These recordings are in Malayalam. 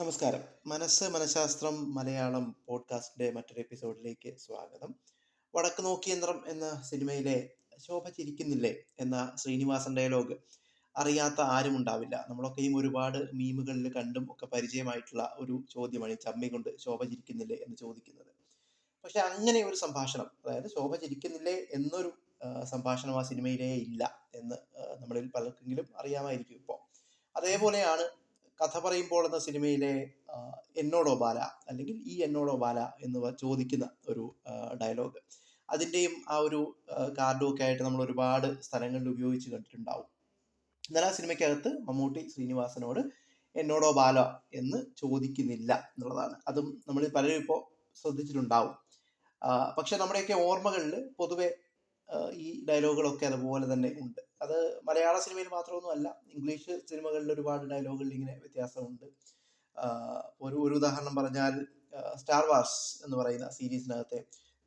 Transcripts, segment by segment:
നമസ്കാരം. മനസ്സ് മനഃശാസ്ത്രം മലയാളം പോഡ്കാസ്റ്റിന്റെ മറ്റൊരു എപ്പിസോഡിലേക്ക് സ്വാഗതം. വടക്ക് നോക്കിയന്ത്രം എന്ന സിനിമയിലെ ശോഭ ചിരിക്കുന്നില്ലേ എന്ന ശ്രീനിവാസൻ ഡയലോഗ് അറിയാത്ത ആരും ഉണ്ടാവില്ല. നമ്മളൊക്കെയും ഒരുപാട് മീമുകളിൽ കണ്ടും ഒക്കെ പരിചയമായിട്ടുള്ള ഒരു ചോദ്യമാണ് ഈ ചമ്മി കൊണ്ട് ശോഭ ചിരിക്കുന്നില്ലേ എന്ന് ചോദിക്കുന്നത്. പക്ഷെ അങ്ങനെ ഒരു സംഭാഷണം അതായത് ശോഭ ചിരിക്കുന്നില്ലേ എന്നൊരു സംഭാഷണം ആ സിനിമയിലേ ഇല്ല എന്ന് നമ്മളിൽ പലർക്കെങ്കിലും അറിയാമായിരിക്കും ഇപ്പോൾ അതേപോലെയാണ് കഥ പറയുമ്പോൾ എന്ന സിനിമയിലെ എന്നോടോ ബാല അല്ലെങ്കിൽ ഈ എന്നോടോ ബാല എന്ന് ചോദിക്കുന്ന ഒരു ഡയലോഗ് അതിന്റെയും ആ ഒരു കാർഡും ഒക്കെ ആയിട്ട് നമ്മൾ ഒരുപാട് സ്ഥലങ്ങളിൽ ഉപയോഗിച്ച് കണ്ടിട്ടുണ്ടാവും. എന്നാൽ ആ സിനിമയ്ക്കകത്ത് മമ്മൂട്ടി ശ്രീനിവാസനോട് എന്നോടോ ബാല എന്ന് ചോദിക്കുന്നില്ല എന്നുള്ളതാണ്. അതും നമ്മൾ പലരും ഇപ്പോൾ ശ്രദ്ധിച്ചിട്ടുണ്ടാവും. പക്ഷെ നമ്മുടെയൊക്കെ ഓർമ്മകളിൽ പൊതുവെ ഈ ഡയലോഗുകളൊക്കെ അതുപോലെ തന്നെ ഉണ്ട്. അത് മലയാള സിനിമയിൽ മാത്രമൊന്നുമല്ല ഇംഗ്ലീഷ് സിനിമകളിൽ ഒരുപാട് ഡയലോഗുകളിൽ ഇങ്ങനെ വ്യത്യാസമുണ്ട്. ഒരു ഒരു ഉദാഹരണം പറഞ്ഞാൽ സ്റ്റാർ വാർസ് എന്ന് പറയുന്ന സീരീസിനകത്തെ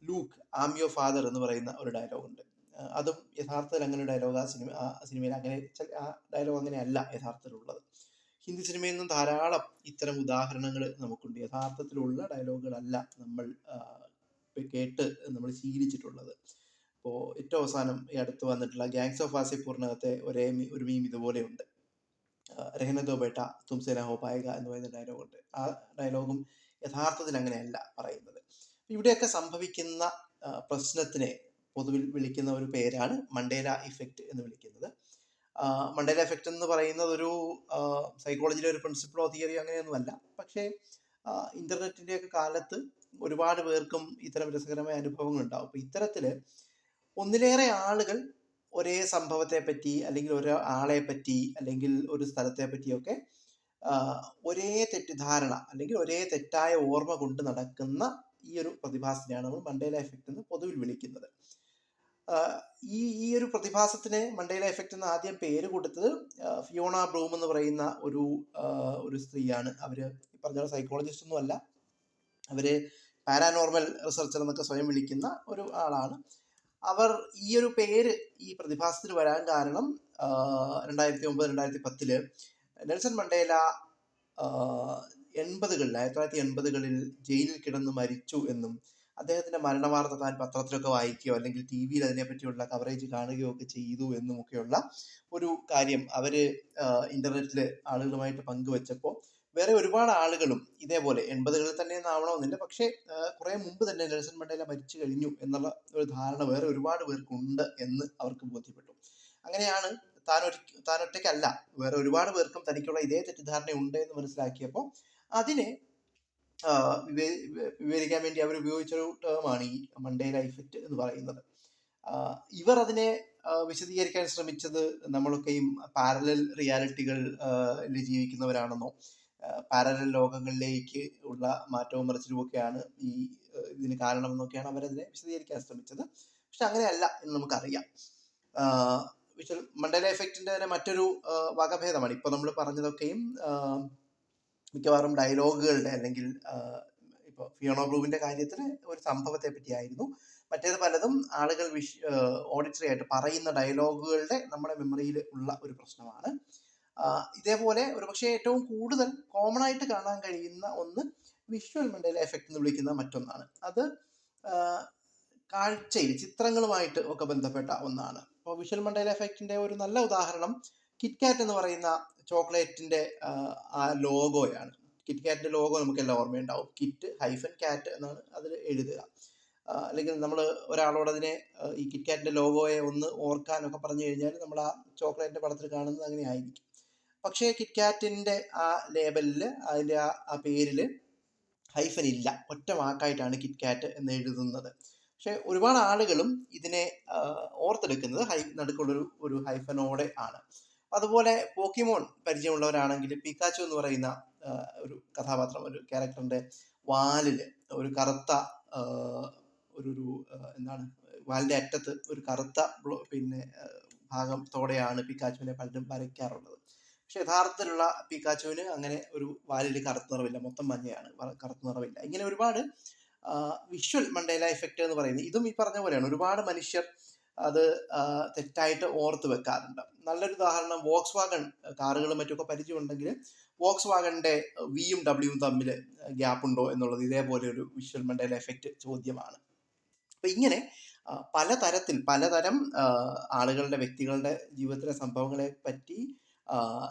ലൂക്ക് ആം യോ ഫാദർ എന്ന് പറയുന്ന ഒരു ഡയലോഗ് ഉണ്ട്. അതും യഥാർത്ഥത്തിൽ അങ്ങനെ ഒരു ഡയലോഗ് ആ സിനിമ ആ സിനിമയിൽ അങ്ങനെ ആ ഡയലോഗ് അങ്ങനെയല്ല യഥാർത്ഥത്തിലുള്ളത്. ഹിന്ദി സിനിമയിൽ നിന്നും ധാരാളം ഇത്തരം ഉദാഹരണങ്ങൾ നമുക്കുണ്ട്. യഥാർത്ഥത്തിലുള്ള ഡയലോഗുകളല്ല നമ്മൾ കേട്ട് നമ്മൾ ശീലിച്ചിട്ടുള്ളത്. ഇപ്പോൾ ഏറ്റവും അവസാനം ഈ അടുത്ത് വന്നിട്ടുള്ള ഗാങ്സ് ഓഫ് വാസിപ്പൂറിനകത്തെ ഒരേ ഒരു മീം ഇതുപോലെയുണ്ട്. രഹനദോ ബേട്ട തുംസേന ഹോ പായക എന്ന് പറയുന്ന ഡയലോഗുണ്ട് ആ ഡയലോഗും യഥാർത്ഥത്തിൽ അങ്ങനെയല്ല പറയുന്നത്. ഇവിടെയൊക്കെ സംഭവിക്കുന്ന പ്രശ്നത്തിനെ പൊതുവിൽ വിളിക്കുന്ന ഒരു പേരാണ് മണ്ടേല ഇഫക്റ്റ് എന്ന് വിളിക്കുന്നത്. മണ്ടേല ഇഫക്റ്റ് എന്ന് പറയുന്നത് ഒരു സൈക്കോളജിയിലെ ഒരു പ്രിൻസിപ്പിളോ തിയറിയോ അങ്ങനെയൊന്നുമല്ല പക്ഷേ ഇന്റർനെറ്റിന്റെ ഒക്കെ കാലത്ത് ഒരുപാട് പേർക്കും ഇത്തരം രസകരമായ അനുഭവങ്ങൾ ഉണ്ടാവും. അപ്പോൾ ഇത്തരത്തിൽ ഒന്നിലേറെ ആളുകൾ ഒരേ സംഭവത്തെ പറ്റി അല്ലെങ്കിൽ ഒരു ആളെ പറ്റി അല്ലെങ്കിൽ ഒരു സ്ഥലത്തെ പറ്റിയൊക്കെ ഒരേ തെറ്റിദ്ധാരണ അല്ലെങ്കിൽ ഒരേ തെറ്റായ ഓർമ്മ കൊണ്ട് നടക്കുന്ന ഈ ഒരു പ്രതിഭാസത്തിനെയാണ് നമ്മൾ മണ്ടേല എഫക്റ്റ് എന്ന് പൊതുവിൽ വിളിക്കുന്നത്. ഈ ഈ ഒരു പ്രതിഭാസത്തിന് മണ്ടേല എഫക്റ്റ് എന്ന് ആദ്യം പേര് കൊടുത്തത് ഫിയോണ ബ്രൂം എന്ന് പറയുന്ന ഒരു ഒരു സ്ത്രീയാണ്. അവർ പറഞ്ഞ സൈക്കോളജിസ്റ്റ് ഒന്നും അല്ല അവർ പാരാനോർമൽ റിസർച്ചർ എന്നൊക്കെ സ്വയം വിളിക്കുന്ന ഒരു ആളാണ്. അവർ ഈ ഒരു പേര് ഈ പ്രതിഭാസത്തിന് വരാൻ കാരണം രണ്ടായിരത്തി ഒമ്പത് രണ്ടായിരത്തി പത്തിൽ നെൽസൺ മണ്ടേല എൺപതുകളിൽ ആയിരത്തി തൊള്ളായിരത്തി എൺപതുകളിൽ ജയിലിൽ കിടന്ന് മരിച്ചു എന്നും അദ്ദേഹത്തിന്റെ മരണവാർത്ത താൻ പത്രത്തിലൊക്കെ വായിക്കുകയോ അല്ലെങ്കിൽ ടി വിയിൽ അതിനെപ്പറ്റിയുള്ള കവറേജ് കാണുകയോ ഒക്കെ ചെയ്തു എന്നും ഒക്കെയുള്ള ഒരു കാര്യം അവർ ഇന്റർനെറ്റിൽ ആളുകളുമായിട്ട് പങ്കുവെച്ചപ്പോൾ വേറെ ഒരുപാട് ആളുകളും ഇതേപോലെ എൺപതുകളിൽ തന്നെ ആവണമെന്നില്ല പക്ഷേ കുറെ മുമ്പ് തന്നെ നെൽസൺ മണ്ടേല മരിച്ചു കഴിഞ്ഞു എന്നുള്ള ഒരു ധാരണ വേറെ ഒരുപാട് പേർക്കുണ്ട് എന്ന് അവർക്ക് ബോധ്യപ്പെട്ടു. അങ്ങനെയാണ് താൻ താനൊറ്റയ്ക്കല്ല വേറെ ഒരുപാട് പേർക്കും തനിക്കുള്ള ഇതേ തെറ്റിദ്ധാരണ ഉണ്ട് എന്ന് മനസ്സിലാക്കിയപ്പോൾ അതിനെ വിവരിക്കാൻ വേണ്ടി അവർ ഉപയോഗിച്ചൊരു ടേമാണ് ഈ മണ്ടേല ഇഫക്റ്റ് എന്ന് പറയുന്നത്. ഇവർ അതിനെ വിശദീകരിക്കാൻ ശ്രമിച്ചത് നമ്മളൊക്കെയും പാരലൽ റിയാലിറ്റികൾ ജീവിക്കുന്നവരാണെന്നോ പാരലൽ ലോകങ്ങളിലേക്ക് ഉള്ള മാറ്റവും മറിച്ചിലും ഒക്കെയാണ് ഈ ഇതിന് കാരണം എന്നൊക്കെയാണ് അവരതിനെ വിശദീകരിക്കാൻ ശ്രമിച്ചത്. പക്ഷെ അങ്ങനെയല്ല എന്ന് നമുക്കറിയാം. വിഷ്വൽ മണ്ടേല എഫക്റ്റിന്റെ തന്നെ മറ്റൊരു വകഭേദമാണ്. ഇപ്പൊ നമ്മൾ പറഞ്ഞതൊക്കെയും മിക്കവാറും ഡയലോഗുകളുടെ അല്ലെങ്കിൽ ആഹ് ഇപ്പൊ ഫിയോണോ ബ്ലൂവിന്റെ കാര്യത്തിൽ ഒരു സംഭവത്തെ പറ്റിയായിരുന്നു മറ്റേത് പലതും ആളുകൾ വിഷ് ഓഡിറ്ററി ആയിട്ട് പറയുന്ന ഡയലോഗുകളുടെ നമ്മുടെ മെമ്മറിയിൽ ഉള്ള ഒരു പ്രശ്നമാണ്. ഇതേപോലെ ഒരുപക്ഷെ ഏറ്റവും കൂടുതൽ കോമൺ ആയിട്ട് കാണാൻ കഴിയുന്ന ഒന്ന് വിഷ്വൽ മണ്ടേല എഫക്റ്റ് എന്ന് വിളിക്കുന്ന മറ്റൊന്നാണ്. അത് കാഴ്ചയിൽ ചിത്രങ്ങളുമായിട്ട് ഒക്കെ ബന്ധപ്പെട്ട ഒന്നാണ്. അപ്പോൾ വിഷ്വൽ മണ്ടേല എഫക്റ്റിന്റെ ഒരു നല്ല ഉദാഹരണം കിറ്റ്കാറ്റ് എന്ന് പറയുന്ന ചോക്ലേറ്റിന്റെ ആ ലോഗോയാണ്. കിറ്റ്കാറ്റിന്റെ ലോഗോ നമുക്ക് എല്ലാം ഓർമ്മയുണ്ടാവും. കിറ്റ് ഹൈഫൻ കാറ്റ് എന്നാണ് അതിൽ എഴുതുക. അല്ലെങ്കിൽ നമ്മൾ ഒരാളോട് അതിനെ ഈ കിറ്റ്കാറ്റിന്റെ ലോഗോയെ ഒന്ന് ഓർക്കാനൊക്കെ പറഞ്ഞു കഴിഞ്ഞാൽ നമ്മൾ ആ ചോക്ലേറ്റിന്റെ പടത്തിൽ കാണുന്നത് അങ്ങനെ ആയിരിക്കും. പക്ഷേ കിറ്റ്കാറ്റിന്റെ ആ ലേബലിൽ അതിന്റെ ആ ആ പേരിൽ ഹൈഫൻ ഇല്ല. ഒറ്റ വാക്കായിട്ടാണ് കിറ്റ്കാറ്റ് എന്ന് എഴുതുന്നത് പക്ഷേ ഒരുപാട് ആളുകളും ഇതിനെ ഓർത്തെടുക്കുന്നത് ഹൈ നടുക്കുള്ളൊരു ഒരു ഹൈഫനോടെ ആണ്. അതുപോലെ പോക്കിമോൺ പരിചയമുള്ളവരാണെങ്കിൽ പിക്കാച്ചു എന്ന് പറയുന്ന ഒരു കഥാപാത്രം ഒരു ക്യാരക്ടറിന്റെ വാലിൽ ഒരു കറുത്ത ഒരു ഒരു എന്താണ് വാലിന്റെ അറ്റത്ത് ഒരു കറുത്ത പിന്നെ ഭാഗത്തോടെയാണ് പിക്കാച്ചുവിനെ പലരും വരയ്ക്കാറുള്ളത്. പക്ഷെ യഥാർത്ഥത്തിലുള്ള പിക്കാച്ചുവിന് അങ്ങനെ ഒരു വാലിൽ കറുത്ത നിറമില്ല മൊത്തം മഞ്ഞയാണ് കറുത്ത നിറമില്ല ഇങ്ങനെ ഒരുപാട് വിഷ്വൽ മണ്ടേല എഫക്റ്റ് എന്ന് പറയുന്നത് ഇതും ഈ പറഞ്ഞ പോലെയാണ്. ഒരുപാട് മനുഷ്യർ അത് തെറ്റായിട്ട് ഓർത്ത് വെക്കാറുണ്ട്. നല്ലൊരു ഉദാഹരണം വോക്സ് വാഗൺ കാറുകളും മറ്റുമൊക്കെ പരിചയമുണ്ടെങ്കിൽ വോക്സ് വാഗണിന്റെ വിയും ഡബ്ല്യുവും തമ്മിൽ ഗ്യാപ്പ് ഉണ്ടോ എന്നുള്ളത് ഇതേപോലെ ഒരു വിഷ്വൽ മണ്ടേല എഫക്റ്റ് ചോദ്യമാണ്. അപ്പൊ ഇങ്ങനെ പലതരത്തിൽ പലതരം ആളുകളുടെ വ്യക്തികളുടെ ജീവിതത്തിലെ സംഭവങ്ങളെ പറ്റി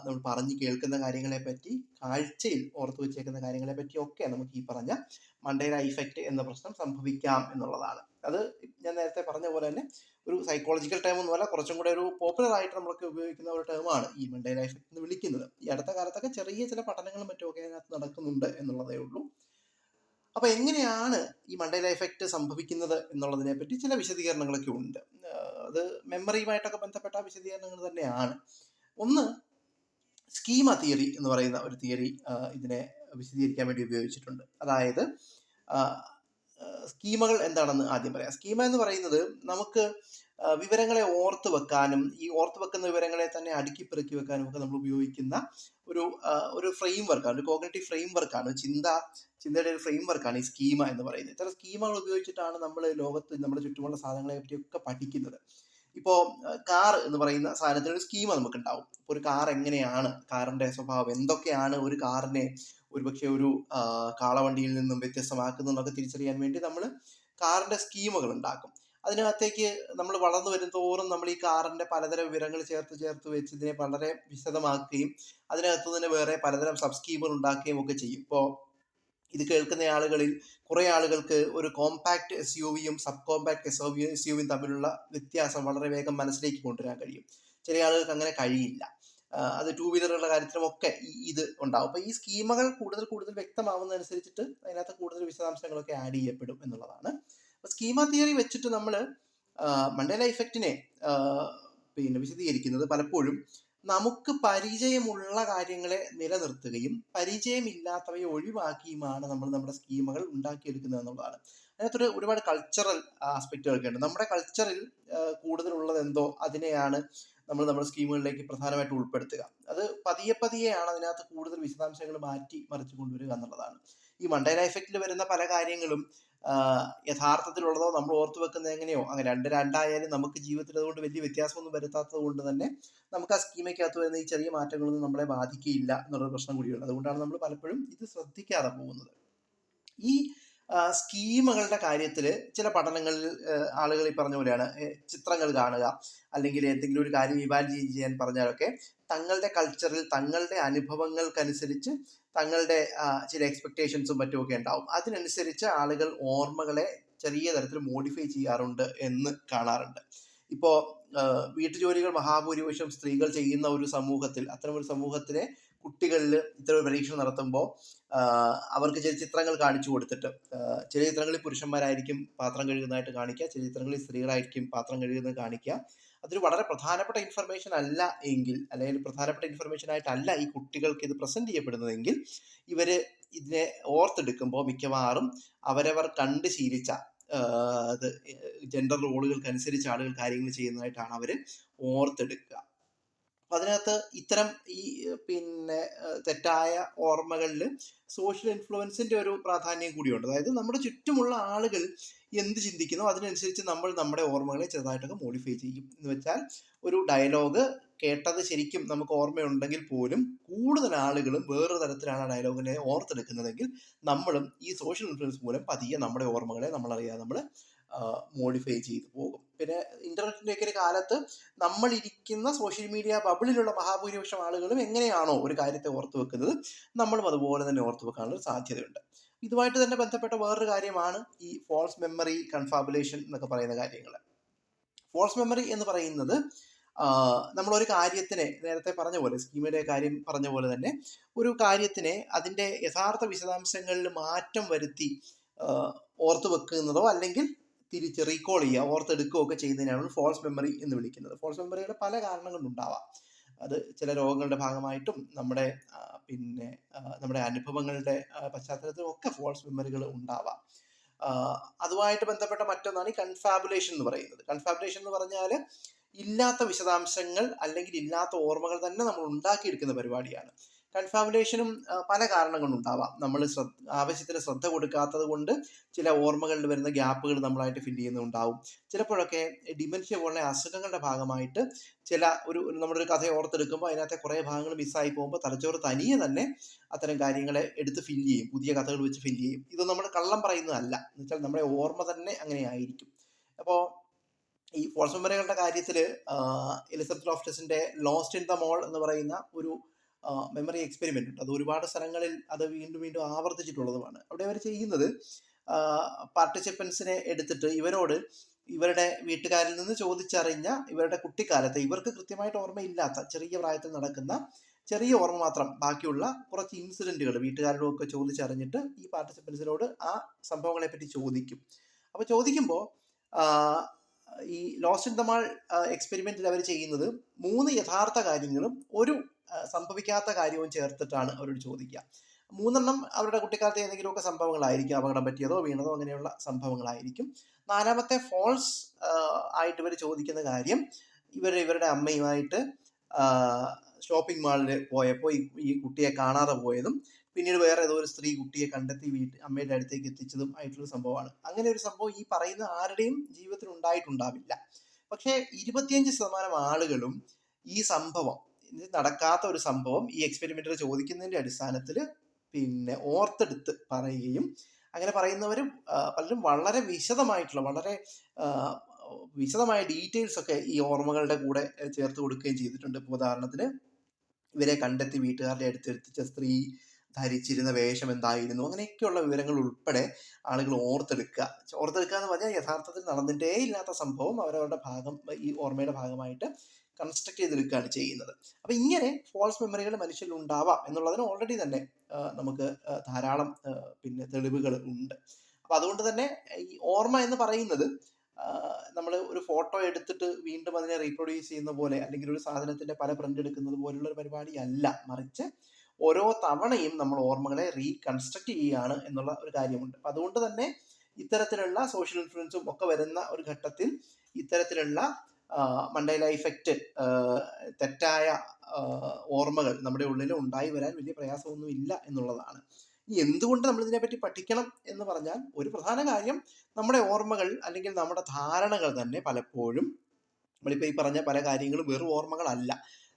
നമ്മൾ പറഞ്ഞു കേൾക്കുന്ന കാര്യങ്ങളെ പറ്റി കാഴ്ചയിൽ ഓർത്തു വെച്ചേക്കുന്ന കാര്യങ്ങളെ പറ്റി ഒക്കെ നമുക്ക് ഈ പറഞ്ഞ മണ്ടേല ഇഫക്റ്റ് എന്ന പ്രശ്നം സംഭവിക്കാം എന്നുള്ളതാണ്. അത് ഞാൻ നേരത്തെ പറഞ്ഞ പോലെ തന്നെ ഒരു സൈക്കോളജിക്കൽ ടേം ഒന്നുമല്ല കുറച്ചും കൂടെ ഒരു പോപ്പുലർ ആയിട്ട് നമ്മളൊക്കെ ഉപയോഗിക്കുന്ന ഒരു ടേമാണ് ഈ മണ്ടേല ഇഫക്റ്റ് എന്ന് വിളിക്കുന്നത്. ഈ അടുത്ത കാലത്തൊക്കെ ചെറിയ ചില പഠനങ്ങളും മറ്റുമൊക്കെ അതിനകത്ത് നടക്കുന്നുണ്ട് എന്നുള്ളതേ ഉള്ളൂ. അപ്പൊ എങ്ങനെയാണ് ഈ മണ്ടേല എഫക്റ്റ് സംഭവിക്കുന്നത് എന്നുള്ളതിനെ പറ്റി ചില വിശദീകരണങ്ങളൊക്കെ ഉണ്ട്. അത് മെമ്മറിയുമായിട്ടൊക്കെ ബന്ധപ്പെട്ട വിശദീകരണങ്ങൾ തന്നെയാണ്. ഒന്ന് സ്കീമ തിയറി എന്ന് പറയുന്ന ഒരു തിയറി ഇതിനെ വിശദീകരിക്കാൻ വേണ്ടി ഉപയോഗിച്ചിട്ടുണ്ട്. അതായത് സ്കീമകൾ എന്താണെന്ന് ആദ്യം പറയാം. സ്കീമ എന്ന് പറയുന്നത് നമുക്ക് വിവരങ്ങളെ ഓർത്ത് വെക്കാനും ഈ ഓർത്ത് വെക്കുന്ന വിവരങ്ങളെ തന്നെ അടുക്കി പെറുക്കി വെക്കാനും ഒക്കെ നമ്മൾ ഉപയോഗിക്കുന്ന ഒരു ഒരു ഫ്രെയിം വർക്കാണ് ഒരു കോഗ്നറ്റീവ് ഫ്രെയിം വർക്കാണ് ചിന്ത ചിന്തയുടെ ഒരു ഫ്രെയിം വർക്കാണ് ഈ സ്കീമ എന്ന് പറയുന്നത്. ഇത്തരം സ്കീമകൾ ഉപയോഗിച്ചിട്ടാണ് നമ്മൾ ലോകത്ത് നമ്മുടെ ചുറ്റുമുള്ള സാധനങ്ങളെ പറ്റിയൊക്കെ പഠിക്കുന്നത്. ഇപ്പോൾ കാർ എന്ന് പറയുന്ന സാധനത്തിന് ഒരു സ്കീമ നമുക്ക് ഉണ്ടാവും ഒരു കാർ എങ്ങനെയാണ്? കാറിന്റെ സ്വഭാവം എന്തൊക്കെയാണ്? ഒരു കാറിനെ ഒരുപക്ഷെ ഒരു കാളവണ്ടിയിൽ നിന്നും വ്യത്യസ്തമാക്കുന്നതൊക്കെ തിരിച്ചറിയാൻ വേണ്ടി നമ്മൾ കാറിന്റെ സ്കീമുകൾ ഉണ്ടാക്കും. അതിനകത്തേക്ക് നമ്മൾ വളർന്നു വരുന്തോറും നമ്മൾ ഈ കാറിന്റെ പലതരം വിവരങ്ങൾ ചേർത്ത് ചേർത്ത് വെച്ച് ഇതിനെ വളരെ വിശദമാക്കുകയും അതിനകത്ത് തന്നെ വേറെ പലതരം സബ് സ്കീമുകൾ ഉണ്ടാക്കുകയും ഒക്കെ ചെയ്യും. ഇപ്പോൾ ഇത് കേൾക്കുന്ന ആളുകളിൽ കുറേ ആളുകൾക്ക് ഒരു കോമ്പാക്ട് എസ് യു വിയും sub compact S S U വിയും തമ്മിലുള്ള വ്യത്യാസം വളരെ വേഗം മനസ്സിലേക്ക് കൊണ്ടുവരാൻ കഴിയും. ചില ആളുകൾക്ക് അങ്ങനെ കഴിയില്ല. അത് ടൂ വീലറുകളുടെ കാര്യത്തിലുമൊക്കെ ഇത് ഉണ്ടാവും. അപ്പോൾ ഈ സ്കീമുകൾ കൂടുതൽ കൂടുതൽ വ്യക്തമാവുന്നതനുസരിച്ചിട്ട് അതിനകത്ത് കൂടുതൽ വിശദാംശങ്ങളൊക്കെ ആഡ് ചെയ്യപ്പെടും എന്നുള്ളതാണ്. അപ്പോൾ സ്കീമ തിയറി വെച്ചിട്ട് നമ്മൾ മണ്ടേല ഇഫക്റ്റിനെ പിന്നെ വിശദീകരിക്കുന്നത് പലപ്പോഴും നമുക്ക് പരിചയമുള്ള കാര്യങ്ങളെ നിലനിർത്തുകയും പരിചയമില്ലാത്തവയെ ഒഴിവാക്കിയുമാണ് നമ്മൾ നമ്മുടെ സ്കീമുകൾ ഉണ്ടാക്കിയെടുക്കുന്നത് എന്നുള്ളതാണ്. അതിനകത്തൊരു ഒരുപാട് കൾച്ചറൽ ആസ്പെക്റ്റുകളൊക്കെ ഉണ്ട്. നമ്മുടെ കൾച്ചറിൽ കൂടുതലുള്ളത് എന്തോ അതിനെയാണ് നമ്മൾ നമ്മുടെ സ്കീമുകളിലേക്ക് പ്രധാനമായിട്ട് ഉൾപ്പെടുത്തുക. അത് പതിയെ പതിയെയാണ് അതിനകത്ത് കൂടുതൽ വിശദാംശങ്ങൾ മാറ്റി മറിച്ചു കൊണ്ടുവരിക എന്നുള്ളതാണ്. ഈ മണ്ടേല എഫക്റ്റിൽ വരുന്ന പല കാര്യങ്ങളും യഥാർത്ഥത്തിലുള്ളതോ നമ്മൾ ഓർത്തു വെക്കുന്നത് എങ്ങനെയോ അങ്ങനെ രണ്ട് രണ്ടായാലും നമുക്ക് ജീവിതത്തിൽ അതുകൊണ്ട് വലിയ വ്യത്യാസമൊന്നും വരുത്താത്തത് കൊണ്ട് തന്നെ നമുക്ക് ആ സ്കീമയ്ക്കകത്ത് വരുന്ന ഈ ചെറിയ മാറ്റങ്ങളൊന്നും നമ്മളെ ബാധിക്കുകയില്ല എന്നുള്ള പ്രശ്നം കൂടിയുണ്ട്. അതുകൊണ്ടാണ് നമ്മൾ പലപ്പോഴും ഇത് ശ്രദ്ധിക്കാതെ പോകുന്നത്. ഈ സ്കീമുകളുടെ കാര്യത്തിൽ ചില പഠനങ്ങളിൽ ആളുകൾ ഈ പറഞ്ഞ പോലെയാണ് ചിത്രങ്ങൾ കാണുക അല്ലെങ്കിൽ എന്തെങ്കിലും ഒരു കാര്യം ഇവാലുവേറ്റ് ചെയ്യാൻ പറഞ്ഞാലൊക്കെ തങ്ങളുടെ കൾച്ചറിൽ തങ്ങളുടെ അനുഭവങ്ങൾക്കനുസരിച്ച് തങ്ങളുടെ ചില എക്സ്പെക്ടേഷൻസും മറ്റുമൊക്കെ ഉണ്ടാവും. അതിനനുസരിച്ച് ആളുകൾ ഓർമ്മകളെ ചെറിയ തരത്തിൽ മോഡിഫൈ ചെയ്യാറുണ്ട് എന്ന് കാണാറുണ്ട്. ഇപ്പോൾ വീട്ടുജോലികൾ മഹാഭൂരിപക്ഷം സ്ത്രീകൾ ചെയ്യുന്ന ഒരു സമൂഹത്തിൽ അത്തരം ഒരു സമൂഹത്തിലെ കുട്ടികളിൽ ഇത്തരം ഒരു പരീക്ഷണം നടത്തുമ്പോൾ അവർക്ക് ചില ചിത്രങ്ങൾ കാണിച്ചു കൊടുത്തിട്ട് ചില ചിത്രങ്ങളിൽ പുരുഷന്മാരായിരിക്കും പാത്രം കഴുകുന്നതായിട്ട് കാണിക്കുക ചില ചിത്രങ്ങളിൽ സ്ത്രീകളായിരിക്കും പാത്രം കഴുകുന്നത് കാണിക്കുക. അതൊരു വളരെ പ്രധാനപ്പെട്ട ഇൻഫർമേഷൻ അല്ല എങ്കിൽ അല്ലെങ്കിൽ പ്രധാനപ്പെട്ട ഇൻഫർമേഷൻ ആയിട്ടല്ല ഈ കുട്ടികൾക്ക് ഇത് പ്രസന്റ് ചെയ്യപ്പെടുന്നതെങ്കിൽ ഇവർ ഇതിനെ ഓർത്തെടുക്കുമ്പോൾ മിക്കവാറും അവരവർ കണ്ട് ശീലിച്ച ജെൻഡർ റോളുകൾക്ക് അനുസരിച്ച് ആളുകൾ കാര്യങ്ങൾ ചെയ്യുന്നതായിട്ടാണ് അവർ ഓർത്തെടുക്കുക. അപ്പൊ അതിനകത്ത് ഇത്തരം ഈ പിന്നെ തെറ്റായ ഓർമ്മകളിൽ സോഷ്യൽ ഇൻഫ്ലുവൻസിന്റെ ഒരു പ്രാധാന്യം കൂടിയുണ്ട്. അതായത് നമ്മുടെ ചുറ്റുമുള്ള ആളുകൾ എന്ത് ചിന്തിക്കുന്നു അതിനനുസരിച്ച് നമ്മൾ നമ്മുടെ ഓർമ്മകളെ ചെറുതായിട്ടൊക്കെ മോഡിഫൈ ചെയ്യും. എന്ന് വെച്ചാൽ ഒരു ഡയലോഗ് കേട്ടത് ശരിക്കും നമുക്ക് ഓർമ്മയുണ്ടെങ്കിൽ പോലും കൂടുതൽ ആളുകളും വേറൊരു തരത്തിലാണ് ഡയലോഗിനെ ഓർത്തെടുക്കുന്നതെങ്കിൽ നമ്മളും ഈ സോഷ്യൽ ഇൻഫ്ലുവൻസ് മൂലം പതിയെ നമ്മുടെ ഓർമ്മകളെ നമ്മളറിയാതെ നമ്മൾ മോഡിഫൈ ചെയ്തു പോകും. പിന്നെ ഇന്റർനെറ്റിന്റെ ഒക്കെ ഒരു കാലത്ത് നമ്മൾ ഇരിക്കുന്ന സോഷ്യൽ മീഡിയ ബബിളിലുള്ള മഹാഭൂരിപക്ഷം ആളുകളും എങ്ങനെയാണോ ഒരു കാര്യത്തെ ഓർത്തു വെക്കുന്നത് നമ്മളും അതുപോലെ തന്നെ ഓർത്തു വെക്കാനുള്ള സാധ്യതയുണ്ട്. ഇതുമായിട്ട് തന്നെ ബന്ധപ്പെട്ട വേറൊരു കാര്യമാണ് ഈ ഫോൾസ് മെമ്മറി കൺഫാബുലേഷൻ എന്നൊക്കെ പറയുന്ന കാര്യങ്ങൾ ഫോൾസ് മെമ്മറി എന്ന് പറയുന്നത് നമ്മൾ ഒരു കാര്യത്തിനെ നേരത്തെ പറഞ്ഞ പോലെ സ്കീമയുടെ കാര്യം പറഞ്ഞ പോലെ തന്നെ ഒരു കാര്യത്തിനെ അതിന്റെ യഥാർത്ഥ വിശദാംശങ്ങളിൽ മാറ്റം വരുത്തി ഓർത്തു വെക്കുന്നതോ അല്ലെങ്കിൽ തിരിച്ച് റീകോൾ ചെയ്യുക ഓർത്തെടുക്കുകയോ ഒക്കെ ചെയ്യുന്നതിനാണ് ഫോൾസ് മെമ്മറി എന്ന് വിളിക്കുന്നത്. ഫോൾസ് മെമ്മറിയുടെ പല കാരണങ്ങളുണ്ടാവാം അത് ചില രോഗങ്ങളുടെ ഭാഗമായിട്ടും നമ്മുടെ പിന്നെ നമ്മുടെ അനുഭവങ്ങളുടെ പശ്ചാത്തലത്തിലും ഒക്കെ ഫോൾസ് മെമ്മറികൾ ഉണ്ടാവാം. അതുമായിട്ട് ബന്ധപ്പെട്ട മറ്റൊന്നാണ് ഈ കൺഫാബുലേഷൻ എന്ന് പറയുന്നത്. കൺഫാബുലേഷൻ എന്ന് പറഞ്ഞാൽ ഇല്ലാത്ത വിശദാംശങ്ങൾ അല്ലെങ്കിൽ ഇല്ലാത്ത ഓർമ്മകൾ തന്നെ നമ്മൾ ഉണ്ടാക്കിയെടുക്കുന്ന പരിപാടിയാണ്. കൺഫാബുലേഷനും പല കാരണങ്ങളുണ്ടാവാം. നമ്മൾ ശ്രദ്ധ ആവശ്യത്തിന് ശ്രദ്ധ കൊടുക്കാത്തത് കൊണ്ട് ചില ഓർമ്മകളിൽ വരുന്ന ഗ്യാപ്പുകൾ നമ്മളായിട്ട് ഫില്ല് ചെയ്യുന്നുണ്ടാവും. ചിലപ്പോഴൊക്കെ ഡിമെൻഷ്യ പോലുള്ള അസുഖങ്ങളുടെ ഭാഗമായിട്ട് ചില ഒരു നമ്മുടെ ഒരു കഥ ഓർത്തെടുക്കുമ്പോൾ അതിനകത്തെ കുറേ ഭാഗങ്ങൾ മിസ്സായി പോകുമ്പോൾ തലച്ചോറ് തനിയെ തന്നെ അത്തരം കാര്യങ്ങളെ എടുത്ത് ഫില്ല് ചെയ്യും. പുതിയ കഥകൾ വെച്ച് ഫില്ല് ചെയ്യും. ഇത് നമ്മൾ കള്ളം പറയുന്നതല്ല. എന്ന് വെച്ചാൽ നമ്മുടെ ഓർമ്മ തന്നെ അങ്ങനെ ആയിരിക്കും അപ്പോൾ ഈ ഫോൾസ് മെമ്മറികളുടെ കാര്യത്തിൽ എലിസബത്ത് ലോഫ്റ്റസിന്റെ ലോസ്റ്റ് ഇൻ ദ മോൾ എന്ന് പറയുന്ന ഒരു മെമ്മറി എക്സ്പെരിമെന്റ് ഉണ്ട്. അത് ഒരുപാട് സ്ഥലങ്ങളിൽ അത് വീണ്ടും വീണ്ടും ആവർത്തിച്ചിട്ടുള്ളതുമാണ്. അവിടെ അവർ ചെയ്യുന്നത് പാർട്ടിസിപ്പൻസിനെ എടുത്തിട്ട് ഇവരോട് ഇവരുടെ വീട്ടുകാരിൽ നിന്ന് ചോദിച്ചറിഞ്ഞ ഇവരുടെ കുട്ടിക്കാലത്ത് ഇവർക്ക് കൃത്യമായിട്ട് ഓർമ്മയില്ലാത്ത ചെറിയ പ്രായത്തിൽ നടക്കുന്ന ചെറിയ ഓർമ്മ മാത്രം ബാക്കിയുള്ള കുറച്ച് ഇൻസിഡന്റുകൾ വീട്ടുകാരോടൊക്കെ ചോദിച്ചറിഞ്ഞിട്ട് ഈ പാർട്ടിസിപ്പൻസിനോട് ആ സംഭവങ്ങളെ പറ്റി ചോദിക്കും അപ്പോൾ ചോദിക്കുമ്പോൾ ഈ ലോസ്റ്റ് ഇൻ ദ മാൾ എക്സ്പെരിമെന്റിൽ അവർ ചെയ്യുന്നത് മൂന്ന് യഥാർത്ഥ കാര്യങ്ങളും ഒരു സംഭവിക്കാത്ത കാര്യവും ചേർത്തിട്ടാണ് അവരോട് ചോദിക്കുക. മൂന്നെണ്ണം അവരുടെ കുട്ടിക്കാലത്ത് ഏതെങ്കിലുമൊക്കെ സംഭവങ്ങളായിരിക്കും അപകടം പറ്റിയതോ വീണതോ അങ്ങനെയുള്ള സംഭവങ്ങളായിരിക്കും. നാലാമത്തെ ഫോൾസ് ആയിട്ട് ഇവർ ചോദിക്കുന്ന കാര്യം ഇവർ ഇവരുടെ അമ്മയുമായിട്ട് ഷോപ്പിംഗ് മാളിൽ പോയപ്പോൾ ഈ കുട്ടിയെ കാണാതെ പോയതും പിന്നീട് വേറെ ഏതോ ഒരു സ്ത്രീ കുട്ടിയെ കണ്ടെത്തി വീട്ടിൽ അമ്മയുടെ അടുത്തേക്ക് എത്തിച്ചതും ആയിട്ടുള്ള സംഭവമാണ്. അങ്ങനെ ഒരു സംഭവം ഈ പറയുന്ന ആരുടെയും ജീവിതത്തിൽ ഉണ്ടായിട്ടുണ്ടാവില്ല. പക്ഷേ ഇരുപത്തിയഞ്ച് ശതമാനം ആളുകളും ഈ സംഭവം നടക്കാത്ത ഒരു സംഭവം ഈ എക്സ്പെരിമെന്റ് ചോദിക്കുന്നതിന്റെ അടിസ്ഥാനത്തിൽ പിന്നെ ഓർത്തെടുത്ത് പറയുകയും അങ്ങനെ പറയുന്നവരും പലരും വളരെ വിശദമായിട്ടുള്ള വളരെ വിശദമായ ഡീറ്റെയിൽസ് ഒക്കെ ഈ ഓർമ്മകളുടെ കൂടെ ചേർത്ത് കൊടുക്കുകയും ചെയ്തിട്ടുണ്ട്. ഇപ്പോൾ ഉദാഹരണത്തിന് ഇവരെ കണ്ടെത്തി വീട്ടുകാരുടെ അടുത്തെത്തിച്ച സ്ത്രീ ധരിച്ചിരുന്ന വേഷം എന്തായിരുന്നു? അങ്ങനെയൊക്കെയുള്ള വിവരങ്ങൾ ഉൾപ്പെടെ ആളുകൾ ഓർത്തെടുക്കുക. ഓർത്തെടുക്കുക എന്ന് പറഞ്ഞാൽ യഥാർത്ഥത്തിൽ നടന്നിട്ടേ ഇല്ലാത്ത സംഭവം. അവരവരുടെ ഭാഗം ഈ ഓർമ്മയുടെ ഭാഗമായിട്ട് കൺസ്ട്രക്ട് ചെയ്തെടുക്കുകയാണ് ചെയ്യുന്നത്. അപ്പം ഇങ്ങനെ ഫോൾസ് മെമ്മറികൾ മനുഷ്യരിൽ ഉണ്ടാവാം എന്നുള്ളതിന് ഓൾറെഡി തന്നെ നമുക്ക് ധാരാളം പിന്നെ തെളിവുകൾ ഉണ്ട്. അപ്പം അതുകൊണ്ട് തന്നെ ഈ ഓർമ്മ എന്ന് പറയുന്നത് നമ്മൾ ഒരു ഫോട്ടോ എടുത്തിട്ട് വീണ്ടും അതിനെ റീപ്രൊഡ്യൂസ് ചെയ്യുന്ന പോലെ അല്ലെങ്കിൽ ഒരു സാധനത്തിന്റെ പല പ്രിന്റ് എടുക്കുന്നത് പോലുള്ള ഒരു പരിപാടി അല്ല മറിച്ച് ഓരോ തവണയും നമ്മൾ ഓർമ്മകളെ റീകൺസ്ട്രക്ട് ചെയ്യുകയാണ് എന്നുള്ള ഒരു കാര്യമുണ്ട്. അപ്പം അതുകൊണ്ട് തന്നെ ഇത്തരത്തിലുള്ള സോഷ്യൽ ഇൻഫ്ലുവൻസും ഒക്കെ വരുന്ന ഒരു ഘട്ടത്തിൽ ഇത്തരത്തിലുള്ള മണ്ടേല ഇഫക്റ്റ് തെറ്റായ ഓർമ്മകൾ നമ്മുടെ ഉള്ളിൽ ഉണ്ടായി വരാൻ വലിയ പ്രയാസമൊന്നും ഇല്ല എന്നുള്ളതാണ്. ഇനി എന്തുകൊണ്ട് നമ്മൾ ഇതിനെപ്പറ്റി പഠിക്കണം എന്ന് പറഞ്ഞാൽ ഒരു പ്രധാന കാര്യം നമ്മുടെ ഓർമ്മകൾ അല്ലെങ്കിൽ നമ്മുടെ ധാരണകൾ തന്നെ പലപ്പോഴും നമ്മളിപ്പോൾ ഈ പറഞ്ഞ പല കാര്യങ്ങളും വെറും ഓർമ്മകളല്ല.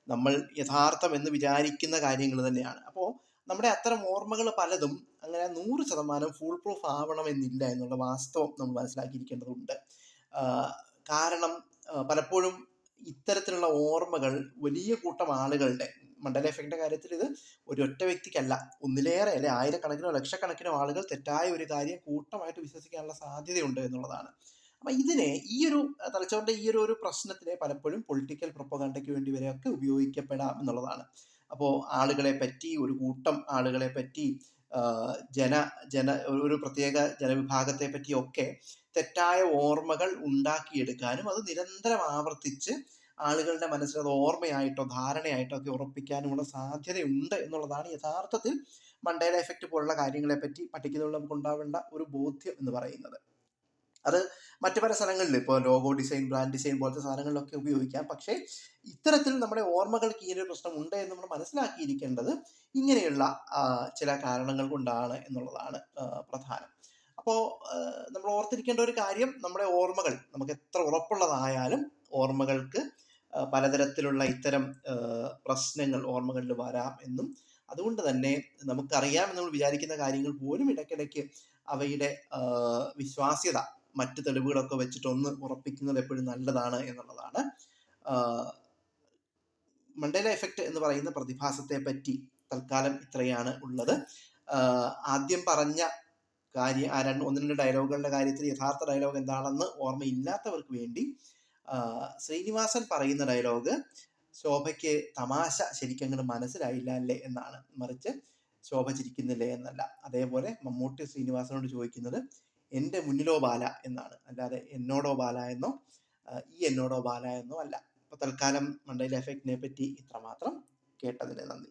നമ്മൾ യഥാർത്ഥം എന്ന് വിചാരിക്കുന്ന കാര്യങ്ങൾ തന്നെയാണ്. അപ്പോൾ നമ്മുടെ അത്തരം ഓർമ്മകൾ പലതും അങ്ങനെ നൂറ് ശതമാനം ഫുൾ പ്രൂഫ് ആവണമെന്നില്ല എന്നുള്ള വാസ്തവം നമ്മൾ മനസ്സിലാക്കിയിരിക്കേണ്ടതുണ്ട്. കാരണം പലപ്പോഴും ഇത്തരത്തിലുള്ള ഓർമ്മകൾ വലിയ കൂട്ടം ആളുകളുടെ മണ്ഡല എഫക്റ്റിന്റെ കാര്യത്തിൽ ഇത് ഒരു ഒറ്റ വ്യക്തിക്കല്ല ഒന്നിലേറെ അല്ലെ ആയിരക്കണക്കിനോ ലക്ഷക്കണക്കിനോ ആളുകൾ തെറ്റായ ഒരു കാര്യം കൂട്ടമായിട്ട് വിശ്വസിക്കാനുള്ള സാധ്യതയുണ്ട് എന്നുള്ളതാണ്. അപ്പൊ ഇതിനെ ഈ ഒരു തലച്ചോറിന്റെ ഈ ഒരു ഒരു പ്രശ്നത്തിനെ പലപ്പോഴും പൊളിറ്റിക്കൽ പ്രൊപ്പോകണ്ടയ്ക്ക് വേണ്ടി വരെയൊക്കെ ഉപയോഗിക്കപ്പെടാം എന്നുള്ളതാണ്. അപ്പോൾ ആളുകളെ പറ്റി ഒരു കൂട്ടം ആളുകളെ പറ്റി ജന ജന ഒരു പ്രത്യേക ജനവിഭാഗത്തെ പറ്റിയൊക്കെ തെറ്റായ ഓർമ്മകൾ ഉണ്ടാക്കിയെടുക്കാനും അത് നിരന്തരം ആവർത്തിച്ച് ആളുകളുടെ മനസ്സിൽ അത് ഓർമ്മയായിട്ടോ ധാരണയായിട്ടോ ഒക്കെ ഉറപ്പിക്കാനുമുള്ള സാധ്യതയുണ്ട് എന്നുള്ളതാണ് യഥാർത്ഥത്തിൽ മണ്ടേല എഫക്റ്റ് പോലുള്ള കാര്യങ്ങളെ പറ്റി പഠിക്കുന്നതിൽ നമുക്ക് ഉണ്ടാവേണ്ട ഒരു ബോധ്യം എന്ന് പറയുന്നത്. അത് മറ്റു പല സ്ഥലങ്ങളിൽ ഇപ്പോൾ ലോഗോ ഡിസൈൻ ബ്രാൻഡ് ഡിസൈൻ പോലത്തെ സാധനങ്ങളിലൊക്കെ ഉപയോഗിക്കാം. പക്ഷേ ഇത്തരത്തിൽ നമ്മുടെ ഓർമ്മകൾക്ക് ഇങ്ങനെ ഒരു പ്രശ്നം ഉണ്ട് എന്ന് നമ്മൾ മനസ്സിലാക്കിയിരിക്കേണ്ടത് ഇങ്ങനെയുള്ള ചില കാരണങ്ങൾ കൊണ്ടാണ് എന്നുള്ളതാണ് പ്രധാനം. അപ്പോൾ നമ്മൾ ഓർത്തിരിക്കേണ്ട ഒരു കാര്യം നമ്മുടെ ഓർമ്മകൾ നമുക്ക് എത്ര ഉറപ്പുള്ളതായാലും ഓർമ്മകൾക്ക് പലതരത്തിലുള്ള ഇത്തരം പ്രശ്നങ്ങൾ ഓർമ്മകളിൽ വരാം എന്നും അതുകൊണ്ട് തന്നെ നമുക്കറിയാം നമ്മൾ വിചാരിക്കുന്ന കാര്യങ്ങൾ പോലും ഇടയ്ക്കിടയ്ക്ക് അവയുടെ വിശ്വാസ്യത മറ്റ് തെളിവുകളൊക്കെ വെച്ചിട്ടൊന്ന് ഉറപ്പിക്കുന്നത് എപ്പോഴും നല്ലതാണ് എന്നുള്ളതാണ്. മണ്ടേല എഫക്റ്റ് എന്ന് പറയുന്ന പ്രതിഭാസത്തെ പറ്റി തൽക്കാലം ഇത്രയാണ് ഉള്ളത്. ആദ്യം പറഞ്ഞ കാര്യം ആ രണ്ട് ഒന്ന് രണ്ട് ഡയലോഗുകളുടെ കാര്യത്തിൽ യഥാർത്ഥ ഡയലോഗ് എന്താണെന്ന് ഓർമ്മയില്ലാത്തവർക്ക് വേണ്ടി ശ്രീനിവാസൻ പറയുന്ന ഡയലോഗ് ശോഭയ്ക്ക് തമാശ ശരിക്കും അങ്ങോട്ട് മനസ്സിലായില്ല അല്ലേ എന്നാണ്. മറിച്ച് ശോഭ ചിരിക്കുന്നില്ലേ എന്നല്ല. അതേപോലെ മമ്മൂട്ടി ശ്രീനിവാസനോട് ചോദിക്കുന്നത് എന്റെ മുന്നിലോ ബാല എന്നാണ്. അല്ലാതെ എന്നോടോ ബാല എന്നോ ഈ എന്നോടോ ബാല എന്നോ അല്ല. അപ്പോൾ തൽക്കാലം മണ്ടയിലെ എഫക്റ്റിനെ പറ്റി ഇത്രമാത്രം. കേട്ടതിന് നന്ദി.